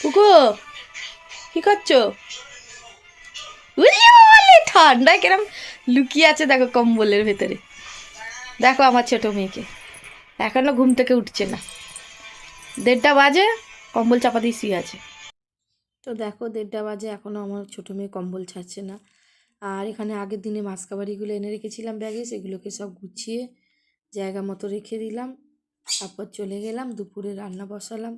পুকু কি করছ? উলি বলে ঠান্ডা কেরম লুকিয়ে আছে দেখো কম্বলের ভেতরে। দেখো আমার ছোট মেয়েকে, এখনও ঘুম থেকে উঠছে না। দেড়টা বাজে, কম্বল চাপা দিয়ে শুয়ে আছে। তো দেখো, দেড়টা বাজে এখনও আমার ছোটো মেয়ে কম্বল ছাড়ছে না। আর এখানে আগের দিনে মাসকাবাড়িগুলো এনে রেখেছিলাম ব্যাগে, সেগুলোকে সব গুছিয়ে জায়গা মতো রেখে দিলাম। তারপর চলে গেলাম, দুপুরে রান্না বসালাম।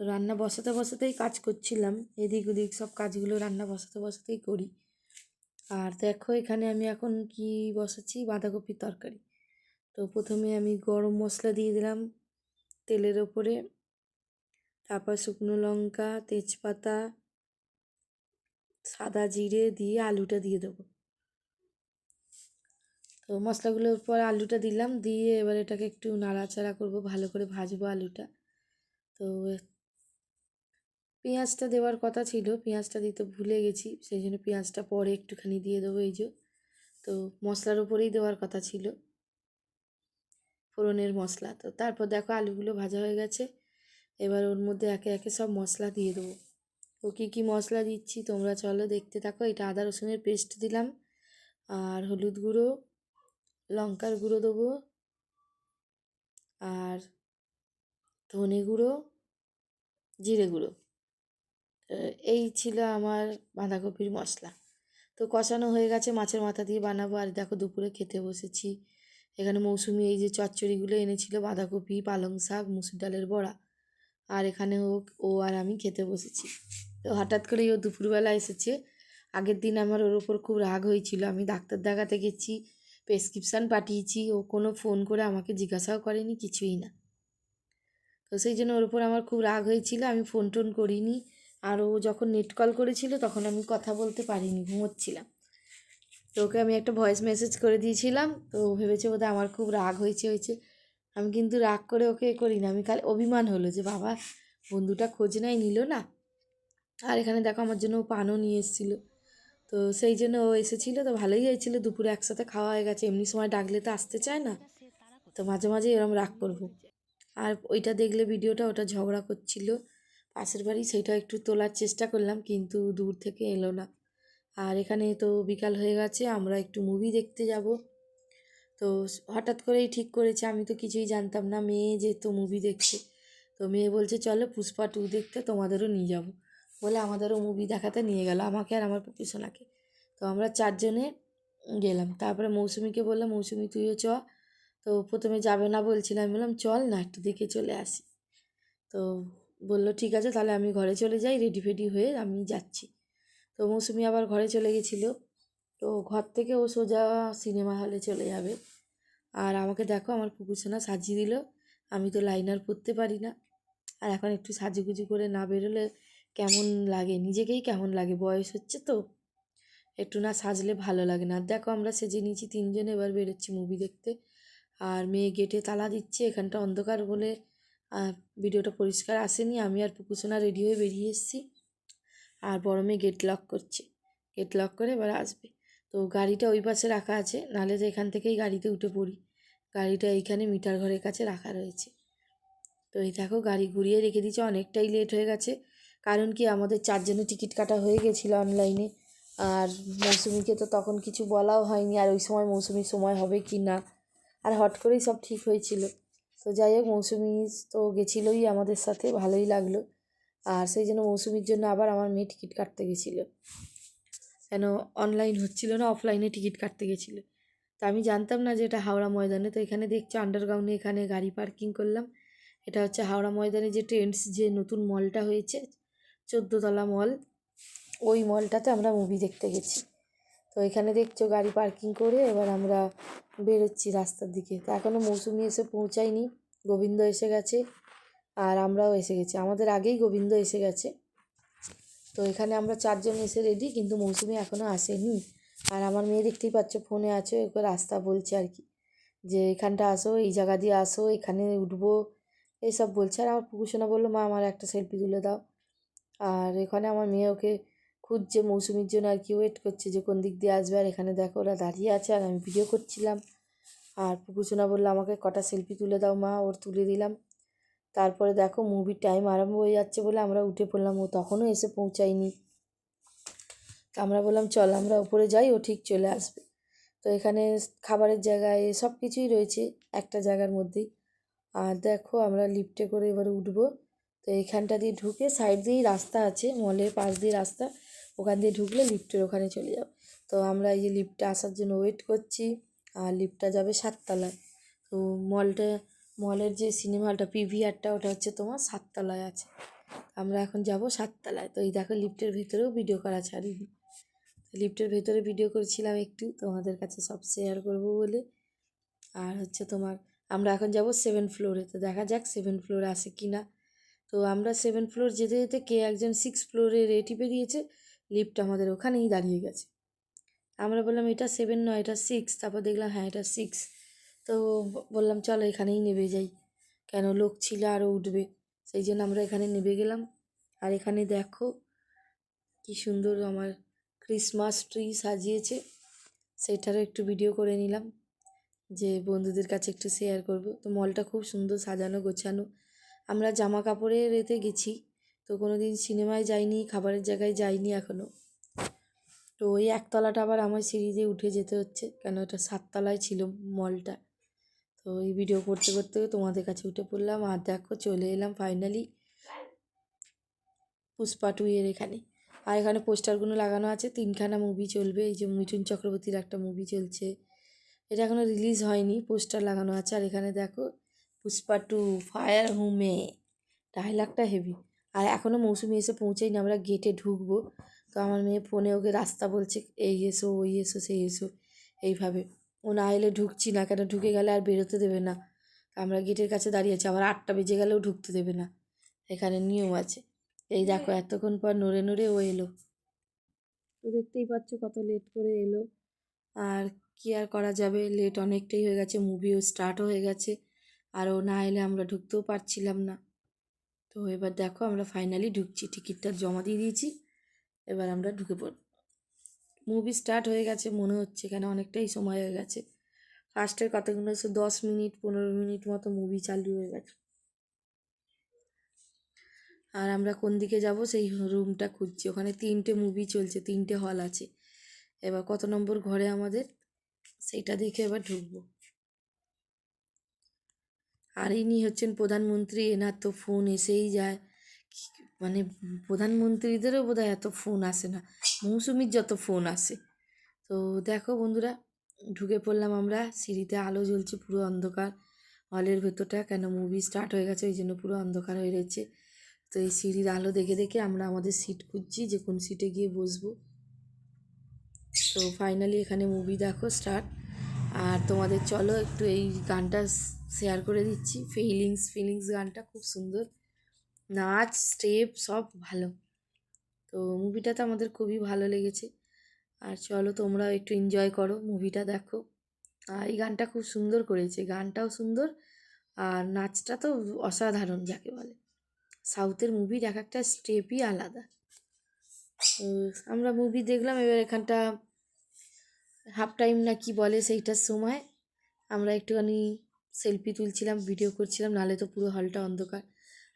তো রান্না বসাতে বসাতেই কাজ করছিলাম। এদিক ওদিক সব কাজগুলো রান্না বসাতে বসাতেই করি। আর দেখো এখানে আমি এখন কি বসাচ্ছি? বাঁধাকপির তরকারি। তো প্রথমে আমি গরম মশলা দিয়ে দিলাম তেলের ওপরে। তারপর শুকনো লঙ্কা, তেজপাতা, সাদা জিরে দিয়ে আলুটা দিয়ে দেবো। তো মশলাগুলোর পর আলুটা দিলাম। দিয়ে এবার এটাকে একটু নাড়াচাড়া করব, ভালো করে ভাজবো আলুটা। তো পেঁয়াজটা দেওয়ার কথা ছিল, পেঁয়াজটা দিতে ভুলে গেছি, সেই জন্য পেঁয়াজটা পরে একটুখানি দিয়ে দেবো এই যে। তো মশলার উপরেই দেওয়ার কথা ছিল, ফোড়নের মশলা। তো তারপর দেখো আলুগুলো ভাজা হয়ে গেছে, এবার ওর মধ্যে একে একে সব মশলা দিয়ে দেবো। ও কী কী মশলা দিচ্ছি তোমরা চলো দেখতে থাকো, এটা আদা রসুনের পেস্ট দিলাম, আর হলুদ গুঁড়ো, লঙ্কার গুঁড়ো দেবো, আর ধনে গুঁড়ো, জিরে গুঁড়ো। তো এই ছিল আমার বাঁধাকপির মশলা। তো কষানো হয়ে গেছে, মাছের মাথা দিয়ে বানাবো। আর দেখো দুপুরে খেতে বসেছি। এখানে মৌসুমি এই যে চচ্চড়িগুলো এনেছিল, বাঁধাকপি, পালং শাক, মুসুর ডালের বড়া। আর এখানে হোক ও আর আমি খেতে বসেছি। তো হঠাৎ করেই ও দুপুরবেলা এসেছে। আগের দিন আমার ওর ওপর খুব রাগ হয়েছিল। আমি ডাক্তার দেখাতে গেছি, প্রেসক্রিপশান পাঠিয়েছি। ও কোনো ফোন করে আমাকে জিজ্ঞাসাও করেনি, কিছুই না। তো সেই জন্য ওর ওপর আমার খুব রাগ হয়েছিল। আমি ফোন টোন করিনি। আর ও যখন নেট কল করেছিল, তখন আমি কথা বলতে পারিনি, ঘুমোচ্ছিলাম। তো ওকে আমি একটা ভয়েস মেসেজ করে দিয়েছিলাম, তো ভেবেছে বোধহয় আমার খুব রাগ হয়েছে হয়েছে। আমি কিন্তু রাগ করে ওকে করি না আমি খালি অভিমান হলো যে, বাবা, বন্ধুটা খোঁজ নাই, নিল না? আর এখানে দেখো আমার জন্য ও পানও নিয়ে এসেছিল। তো সেই জন্য ও এসেছিল, তো ভালোই হয়েছিল, দুপুরে একসাথে খাওয়া হয়ে গেছে। এমনি সময় ডাকলে তো আসতে চায় না, তো মাঝে মাঝে এরম রাগ করব। আর ওইটা দেখলে ভিডিওটা ওটা ঝগড়া করছিল। পাশের বাড়ি সেইটা একটু তোলার চেষ্টা করলাম, কিন্তু দূর থেকে এলো না। আর এখানে তো বিকাল হয়ে গেছে, আমরা একটু মুভি দেখতে যাব। তো হঠাৎ করেই ঠিক করেছে, আমি তো কিছুই জানতাম না, মেয়ে যেত মুভি দেখতে তো মেয়ে বলছে, চলো পুষ্পা টু দেখতে, তোমাদেরও নিয়ে যাব। বলে আমাদেরও মুভি দেখাতে নিয়ে গেল, আমাকে আর আমার পুপিসোনাকে তো আমরা চারজনে গেলাম, তারপরে মৌসুমিকে বললাম, মৌসুমি, তুইও চ। তো প্রথমে যাবে না বলছিলাম বললাম, চল না, একটু দেখে চলে আসি। তো বলল, ঠিক আছে, তাহলে আমি ঘরে চলে যাই রেডি ফেডি হয়ে আমি যাচ্ছি। তো মৌসুমি আবার ঘরে চলে গেছিল। তো ঘর থেকে ও সোজা সিনেমা হলে চলে যাবে। আর আমাকে দেখো, আমার পুকুরসোনা সাজিয়ে দিল। আমি তো লাইনার পরতে পারি না। আর এখন একটু সাজুগুজু করে না বেরোলে কেমন লাগে? নিজেকেই কেমন লাগে? বয়স হচ্ছে তো। একটু না সাজলে ভালো লাগে না। দেখো, আমরা সেজে নিয়েছি, তিনজনে এবার বেরোচ্ছি মুভি দেখতে। আর মেয়ে গেটে তালা দিচ্ছে, এখানটা অন্ধকার বলে ভিডিওটা পরিষ্কার আসেনি, আমি আর পুকুসোনা রেডি হয়ে বেরিয়ে এসেছি। আর বড় মেয়ে গেট লক করছে। গেট লক করে এবার আসবে। তো গাড়িটা ওই পাশে রাখা আছে, নাহলে তো এখান থেকেই গাড়িতে উঠে পড়ি। গাড়িটা এইখানে মিটার ঘরের কাছে রাখা রয়েছে। তো এই দেখো, গাড়ি ঘুরিয়ে রেখে দিয়েছে, অনেকটাই লেট হয়ে গেছে। কারণ কি, আমাদের চারজনের টিকিট কাটা হয়ে গেছিল অনলাইনে আর মৌসুমিকে তো তখন কিছু বলাও হয়নি, আর ওই সময় মৌসুমির সময় হবে কি না। আর হট করেই সব ঠিক হয়েছিল। তো যাই হোক, মৌসুমি তো গেছিলোই আমাদের সাথে, ভালোই লাগল। আর সেই জন্য মৌসুমির জন্য আবার আমার মেয়ে টিকিট কাটতে গেছিল। কেন অনলাইন হচ্ছিল না অফলাইনে টিকিট কাটতে গেছিল। তা আমি জানতাম না যে এটা হাওড়া ময়দানে। তো এখানে দেখছি আন্ডারগ্রাউন্ডে এখানে গাড়ি পার্কিং করলাম। এটা হচ্ছে হাওড়া ময়দানে যে ট্রেন্ডস যে নতুন মলটা হয়েছে, চোদ্দোতলা মল ওই মলটাতে আমরা মুভি দেখতে গেছি। তো এখানে দেখছ গাড়ি পার্কিং করে এবার আমরা বেরোচ্ছি রাস্তার দিকে। তো এখনও মৌসুমি এসে পৌঁছায়নি, গোবিন্দ এসে গেছে আর আমরাও এসে গেছি। আমাদের আগেই গোবিন্দ এসে গেছে। তো এখানে আমরা চারজন এসে রেডি কিন্তু মৌসুমি এখনও আসেনি। আর আমার মেয়ে দেখতেই পাচ্ছ ফোনে আছে, ওকে রাস্তা বলছে আর কি যে এখানটা আসো, এই জায়গা দিয়ে আসো, এখানে উঠবো এইসব বলছে। আর আমার পুকুসোনা বলল, মা, আমার একটা সেলফি তুলে দাও। আর এখানে আমার মেয়ে ওকে খুঁজছে, মৌসুমির জন্য আর কি ওয়েট করছে যে কোন দিক দিয়ে আসবে। আর এখানে দেখো ওরা দাঁড়িয়ে আছে, আর আমি ভিডিও করছিলাম। আর পুকুসোনা বলল, আমাকে কটা সেলফি তুলে দাও মা, ওর তুলে দিলাম। তারপরে দেখো মুভির টাইম আরম্ভ হয়ে যাচ্ছে বলে আমরা উঠে পড়লাম। ও তখনও এসে পৌঁছায়নি। আমরা বললাম, চল আমরা উপরে যাই, ও ঠিক চলে আসবে। তো এখানে খাবারের জায়গায় সব কিছুই রয়েছে একটা জায়গার মধ্যেই। আর দেখো আমরা লিফটে করে এবারে উঠবো। তো এখানটা দিয়ে ঢুকে সাইড দিয়েই রাস্তা আছে মলের পাশ দিয়ে রাস্তা। ওখান দিয়ে ঢুকলে লিফ্টের ওখানে চলে যাও তো আমরা এই যে লিফটে আসার জন্য ওয়েট করছি, আর লিফটটা যাবে সাততলায়। তো মলটা মলের যে সিনেমা হলটা পিভিআরটা ওটা হচ্ছে তোমার সাততলায় আছে। আমরা এখন যাব সাততলায়। তো এই দেখো লিফটের ভিতরেও ভিডিও করা ছাড়িনি। লিফটের ভেতরে ভিডিও করেছিলাম একটু, তোমাদের কাছে সব শেয়ার করব বলে। আর হচ্ছে তোমার, আমরা এখন যাব সেভেন ফ্লোরে তো দেখা যাক সেভেন ফ্লোরে আসে কি না তো আমরা সেভেন ফ্লোর যেতে যেতে কে একজন সিক্স ফ্লোরে রে টিপে দিয়েছে লিফট আমাদের ওখানেই দাঁড়িয়ে গেছে। আমরা বললাম, এটা সেভেন নয়, এটা সিক্স তারপর দেখলাম হ্যাঁ এটা সিক্স তো বললাম, চলো এখানেই নেমে যাই। কেন? লোক ছিল আরও উঠবে। সেই জন্য আমরা এখানে নেমে গেলাম। আর এখানে দেখো, কি সুন্দর আমার ক্রিসমাস ট্রি সাজিয়েছে। সেটারও একটু ভিডিও করে নিলাম, যে বন্ধুদের কাছে একটু শেয়ার করব। তো মলটা খুব সুন্দর সাজানো গোছানো। আমরা জামা কাপড়ের এতে গেছি। তো কোনো দিন সিনেমায় যাইনি, খাবারের জায়গায় যাইনি এখনও তো ওই একতলাটা আবার আমার সিঁড়ি দিয়ে উঠে যেতে হচ্ছে, কেন ওটা সাততলায় ছিল মলটা। তো এই ভিডিও করতে করতে তোমাদের কাছে উঠে পড়লাম আর দেখো চলে এলাম ফাইনালি পুষ্পা টু এর এখানে। আর এখানে পোস্টারগুলো লাগানো আছে, তিনখানা মুভি চলবে, এই যে মিঠুন চক্রবর্তীর একটা মুভি চলছে। এটা এখনও রিলিজ হয়নি পোস্টার লাগানো আছে। আর এখানে দেখো পুষ্পা টু ফায়ার হুমে। ডায়লগটা হেভি আর এখনও মৌসুমি এসে পৌঁছেই না আমরা গেটে ঢুকবো। তো আমার মেয়ে ফোনে ওকে রাস্তা বলছে, এই এসো, ওই এসো, সেই এসো। এইভাবে। ও না এলে ঢুকছি না, কেন? ঢুকে গেলে আর বেরোতে দেবে না। আমরা গেটের কাছে দাঁড়িয়ে আছি, আবার আটটা বেজে গেলেও ঢুকতে দেবে না। এখানে নিয়ম আছে। এই দেখো, এতক্ষণ পর নড়ে নড়ে ও এলো। তো দেখতেই পাচ্ছ কত লেট করে এলো। আর কি আর করা যাবে? লেট অনেকটাই হয়ে গেছে মুভিও স্টার্টও হয়ে গেছে। আর ও না এলে আমরা ঢুকতেও পারছিলাম না। তো এবার দেখো আমরা ফাইনালি ঢুকছি, টিকিটটা জমা দিয়ে দিয়েছি। এবার আমরা ঢুকে পড়ব। মুভি স্টার্ট হয়ে গেছে, মনে হচ্ছে কেন অনেকটাই সময় হয়ে গেছে। ফার্স্টের কতগুলো দশ মিনিট, পনেরো মিনিট মতো মুভি চালু হয়ে গেছে। আর আমরা কোন দিকে যাব? সেই রুমটা খুঁজছি। ওখানে তিনটে মুভি চলছে, তিনটে হল আছে। এবার কত নম্বর ঘরে আমাদের? সেইটা দেখে এবার ঢুকবো। আর ইনি হচ্ছেন প্রধানমন্ত্রী, এনার তো ফোন এসেই যায়। মানে প্রধানমন্ত্রীদেরও বোধ এত ফোন আসে না, মৌসুমির যত ফোন আসে। তো দেখো বন্ধুরা, ঢুকে পড়লাম আমরা, সিঁড়িতে আলো জ্বলছে পুরো অন্ধকার। হলের ভেতরটা কেন মুভি স্টার্ট হয়ে গেছে, ওই জন্য পুরো অন্ধকার হয়ে রয়েছে। তো এই সিঁড়ির আলো দেখে দেখে আমরা আমাদের সিট খুঁজছি, যে কোন সিটে গিয়ে বসবো। তো ফাইনালি এখানে মুভি দেখো স্টার্ট আর তোমাদের চলো একটু এই গানটা শেয়ার করে দিচ্ছি। ফিলিংস ফিলিংস গানটা খুব সুন্দর। নাচ, স্টেপ সব ভালো। তো মুভিটা তো আমাদের খুবই ভালো লেগেছে। আর চলো তোমরাও একটু এনজয় করো মুভিটা দেখো। আর এই গানটা খুব সুন্দর করেছে। গানটাও সুন্দর। আর নাচটা তো অসাধারণ যাকে বলে। সাউথের মুভির এক একটা স্টেপই আলাদা। আমরা মুভি দেখলাম, এবার এখানটা হাফ টাইম না কি বলে সেইটার সময় আমরা একটুখানি সেলফি তুলছিলাম, ভিডিও করছিলাম নালে তো পুরো হলটা অন্ধকার।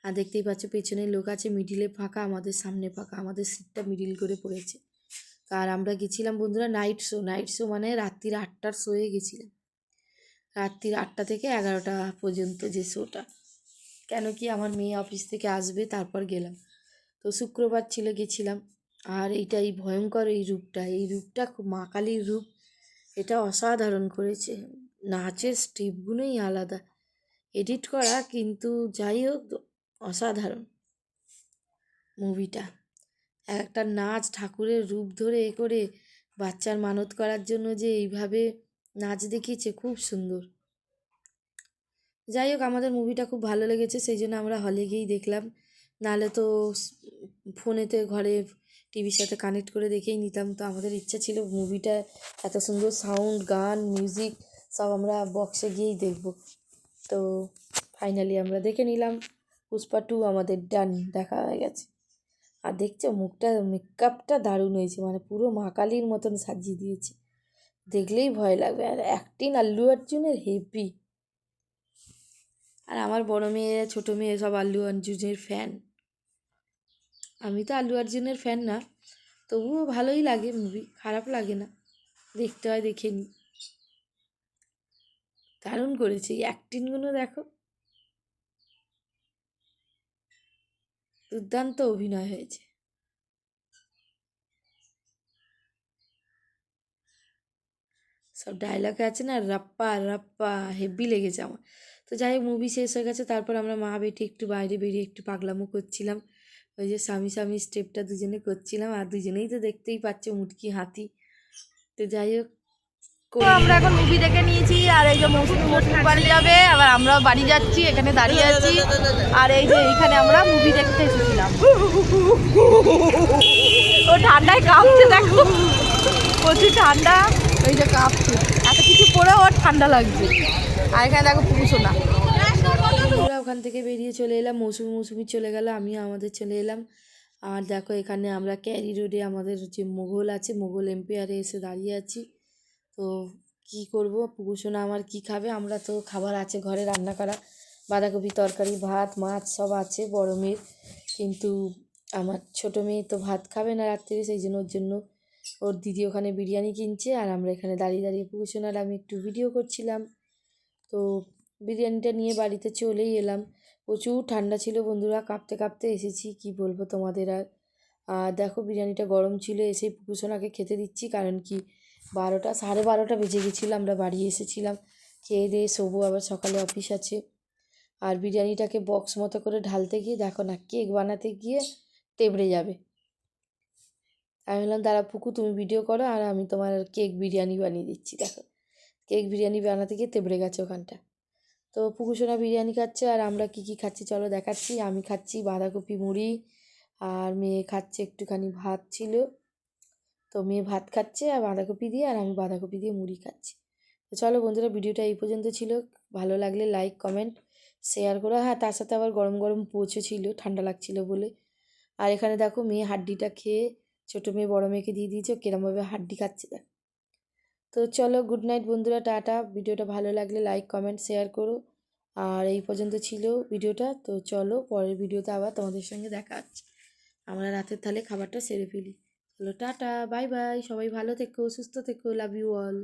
আর দেখতেই পাচ্ছ, পেছনে লোক আছে, মিডিলে ফাঁকা, আমাদের সামনে ফাঁকা, আমাদের সিটটা মিডিল করে পড়েছে। আর আমরা গেছিলাম বন্ধুরা নাইট শো নাইট শো মানে রাত্রির আটটার শোয়ে গেছিলাম। রাত্রির আটটা থেকে এগারোটা পর্যন্ত যে শোটা কেন কি আমার মেয়ে অফিস থেকে আসবে, তারপর গেলাম। তো শুক্রবার ছিল গেছিলাম। আর এইটা এই ভয়ঙ্কর এই রূপটা এই রূপটা খুব মা কালীর রূপ, এটা অসাধারণ করেছে। নাচের স্টেপগুলোই আলাদা। এডিট করা কিন্তু যাই হোক অসাধারণ। মুভিটা, একটা নাচ ঠাকুরের রূপ ধরে এ করে বাচ্চার মানত করার জন্য যে এইভাবে নাচ দেখিয়েছে, খুব সুন্দর। যাই হোক, আমাদের মুভিটা খুব ভালো লেগেছে, সেই জন্য আমরা হলে গিয়েই দেখলাম। নাহলে তো ফোনেতে ঘরে টিভির সাথে কানেক্ট করে দেখেই নিতাম। তো আমাদের ইচ্ছা ছিল মুভিটা এত সুন্দর সাউন্ড, গান, মিউজিক সব আমরা বক্সে গিয়েই দেখব। তো ফাইনালি আমরা দেখে নিলাম, পুষ্পা টু আমাদের ডান দেখা হয়ে গেছে। আর দেখছ, মুখটা মেকআপটা দারুণ হয়েছে মানে পুরো মা কালীর মতন সাজিয়ে দিয়েছে। দেখলেই ভয় লাগবে, আর অ্যাক্টিং আল্লু অর্জুনের হেভি আর আমার বড় মেয়ে, ছোটো মেয়ে সব আল্লু অর্জুনের ফ্যান আমি তো আল্লু অর্জুনের ফ্যান না, তবুও ভালোই লাগে মুভি খারাপ লাগে না। দেখতে হয়, দেখে নিই দারুণ করেছে। অ্যাক্টিংগুলো দেখো। দুর্দান্ত অভিনয় হয়েছে। সব ডায়লগ আছে না, রাপ্পা রাপ্পা হেভি লেগেছে আমার। তো যাই হোক মুভি শেষ হয়ে গেছে, তারপর আমরা মা বেটি একটু বাইরে বেরিয়ে একটু পাগলামো করছিলাম। ওই যে স্বামী স্বামী স্টেপটা দুজনে করছিলাম, আর দুজনেই তো দেখতেই পাচ্ছ মুটকি হাতি। তো যাই হোক আমরা এখন মুভি দেখে নিয়েছি, আর এই যে মৌসুমি মৌসুমি বাড়ি যাবে, আবার আমরাও বাড়ি যাচ্ছি, এখানে দাঁড়িয়ে আছি। আর এই যে এইখানে আমরা মুভি দেখতে এসেছিলাম। ও ঠান্ডায় কাঁপছে, দেখো। প্রচুর ঠান্ডা? এই যে কাঁপছে। এত কিছু পরে ওর ঠান্ডা লাগছে। আর এখানে দেখো পুকুসোনা আমরা ওখান থেকে বেরিয়ে চলে এলাম, মৌসুমি মৌসুমি চলে গেল, আমিও আমাদের চলে এলাম। আর দেখো এখানে আমরা ক্যারি রোডে আমাদের যে মোগল আছে মোগল এম্পায়ারে এসে দাঁড়িয়ে আছি। তো কি করব? পুকুসোনা আমার কি খাবে? আমরা তো খাবার আছে ঘরে, রান্না করা। বাঁধাকপি তরকারি, ভাত, মাছ সব আছে, বড় মেয়ের। কিন্তু আমার ছোটো মেয়ে তো ভাত খাবে না রাত্রে সেই জন্য ওর জন্য ওর দিদি ওখানে বিরিয়ানি কিনছে আর আমরা এখানে দাঁড়িয়ে দাঁড়িয়ে পুকুসোনার আমি একটু ভিডিও করছিলাম। তো বিরিয়ানিটা নিয়ে বাড়িতে চলেই এলাম। প্রচুর ঠান্ডা ছিল বন্ধুরা, কাঁপতে কাঁপতে এসেছি, কি বলব তোমাদের আর। দেখো বিরিয়ানিটা গরম ছিল এসে পুকুসোনাকে খেতে দিচ্ছি, কারণ কি বারোটা, সাড়ে বারোটা বেজে গেছিল, আমরা বাড়ি এসেছিলাম। খেয়ে দিয়ে শোবো, আবার সকালে অফিস আছে। আর বিরিয়ানিটাকে বক্স মতো করে ঢালতে গিয়ে দেখো না কেক বানাতে গিয়ে তেবড়ে যাবে। আমি বললাম, দাঁড়া পুকু, তুমি ভিডিও করো, আর আমি তোমার কেক বিরিয়ানি বানিয়ে দিচ্ছি, দেখো। কেক বিরিয়ানি বানাতে গিয়ে তেবড়ে গেছে ওখানটা। তো পুকুসোনা বিরিয়ানি খাচ্ছে, আর আমরা কী কী খাচ্ছি চলো দেখাচ্ছি। আমি খাচ্ছি বাঁধাকপি মুড়ি, আর মেয়ে খাচ্ছে একটুখানি ভাত ছিল। তো মেয়ে ভাত খাচ্ছে আর বাঁধাকপি দিয়ে আর আমি বাঁধাকপি দিয়ে মুড়ি খাচ্ছি। তো চলো বন্ধুরা ভিডিওটা এই পর্যন্ত ছিল। ভালো লাগলে লাইক কমেন্ট শেয়ার করো। হ্যাঁ তার সাথে আবার গরম গরম পোচও ছিল ঠান্ডা লাগছিল বলে। আর এখানে দেখো মেয়ে হাড্ডিটা খেয়ে ছোটো মেয়ে বড়ো মেয়েকে দিয়ে দিয়েছে কিরমভাবে হাড্ডি খাচ্ছে দেখ। তো চলো গুড নাইট বন্ধুরা, টাটা। ভিডিওটা ভালো লাগলে লাইক কমেন্ট শেয়ার করো। আর এই পর্যন্ত ছিল ভিডিওটা। তো চলো পরের ভিডিওতে আবার তোমাদের সঙ্গে দেখা হচ্ছে। আমরা রাতের তাহলে খাবারটা সেরে ফেলি। চলো টাটা বাই বাই সবাই ভালো থেকো সুস্থ থেকো লাভ ইউ অল।